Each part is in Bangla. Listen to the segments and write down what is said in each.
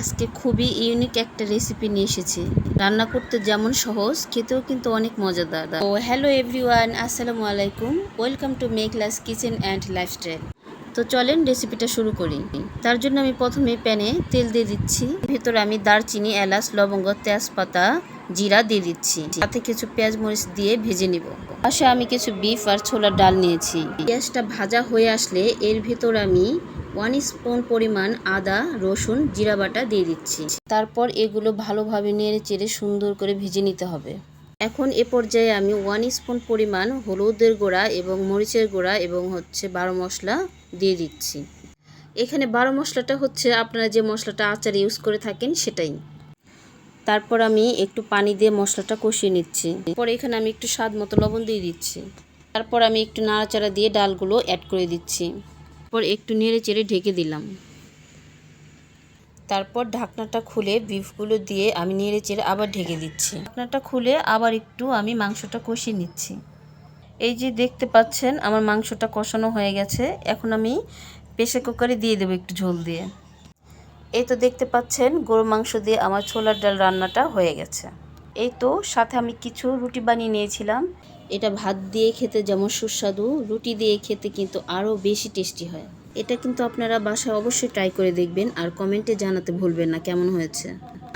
আজকে খুবই ইউনিক একটা রেসিপি নিয়ে এসেছি। রান্না করতে যেমন সহজ, খেতেও কিন্তু অনেক মজাদার। ও হ্যালো এভরিওয়ান আসসালামু আলাইকুম। Welcome to Mekla's kitchen and lifestyle তো চলেন রেসিপিটা শুরু করি। তার জন্য আমি প্রথমে প্যানে তেল দিয়ে দিচ্ছি। ভেতরে আমি দারচিনি, এলাচ, লবঙ্গ, তেজপাতা জিরা দিয়ে দিচ্ছি। সাথে কিছু পেঁয়াজ মরিচ দিয়ে ভেজে নিব। পাশে আমি কিছু বিফ আর ছোলার ডাল নিয়েছি। পেঁয়াজটা ভাজা হয়ে আসলে এর ভেতর আমি ওয়ান স্পুন পরিমাণ আদা, রসুন, জিরা বাটা দিয়ে দিচ্ছি। তারপর এগুলো ভালোভাবে নেড়ে চেড়ে সুন্দর করে ভেজে নিতে হবে। এখন এ পর্যায়ে আমি ওয়ান স্পুন পরিমাণ হলুদের গুঁড়া এবং মরিচের গুঁড়া এবং হচ্ছে বারো মশলা দিয়ে দিচ্ছি। এখানে বারো মশলাটা হচ্ছে আপনারা যে মশলাটা আচার ইউজ করে থাকেন সেটাই। তারপর আমি একটু পানি দিয়ে মশলাটা কষিয়ে নিচ্ছি। পরে এখানে আমি একটু স্বাদ মতো লবণ দিয়ে দিচ্ছি। তারপর আমি একটু নাড়াচাড়া দিয়ে ডালগুলো অ্যাড করে দিচ্ছি। পর একটু নেড়ে চেড়ে ঢেকে দিলাম। তারপর ঢাকনাটা খুলে বিফগুলো দিয়ে আমি নেড়ে চেড়ে আবার ঢেকে দিচ্ছি। ঢাকনাটা খুলে আবার একটু আমি মাংসটা কষিয়ে নিচ্ছি। এই যে দেখতে পাচ্ছেন, আমার মাংসটা কষানো হয়ে গেছে। এখন আমি প্রেশার কুকারে দিয়ে দেবো একটু ঝোল দিয়ে। এই তো দেখতে পাচ্ছেন গরু মাংস দিয়ে আমার ছোলার ডাল রান্নাটা হয়ে গেছে। এই তো সাথে আমি কিছু রুটি বানিয়ে নিয়েছিলাম। এটা ভাত দিয়ে খেতে যেমন সুস্বাদু, রুটি দিয়ে খেতে কিন্তু আরও বেশি টেস্টি হয়। এটা কিন্তু আপনারা বাসায় অবশ্যই ট্রাই করে দেখবেন আর কমেন্টে জানাতে ভুলবেন না কেমন হয়েছে।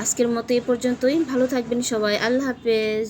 আজকের মতো এ পর্যন্তই, ভালো থাকবেন সবাই, আল্লাহ হাফেজ।